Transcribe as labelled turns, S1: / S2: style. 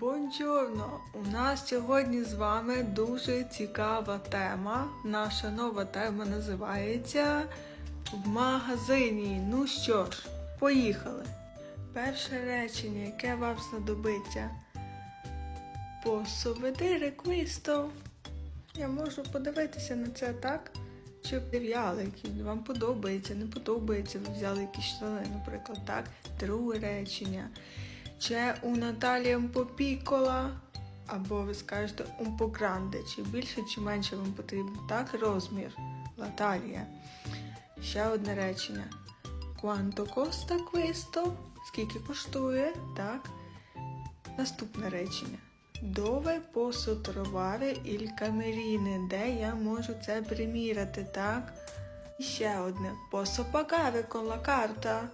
S1: Бонджорно! У нас сьогодні з вами дуже цікава тема. Наша нова тема називається В магазині. Ну що ж, поїхали. Перше речення, яке вам знадобиться. Vedere questo? Я можу подивитися на це так? Чи взяли, які вам подобається, не подобається, ви взяли якісь штани, наприклад, так? Друге речення. C'è una taglia un po' piccola, або ви скажете un po' grande, чи більше, чи менше вам потрібно. Так, розмір. La. Ще одне речення. Quanto costa questo? Скільки коштує? Так. Наступне речення. Dove posso trovare il camerino? Де я можу це приміряти, так? І ще одне. Posso pagare con la carta?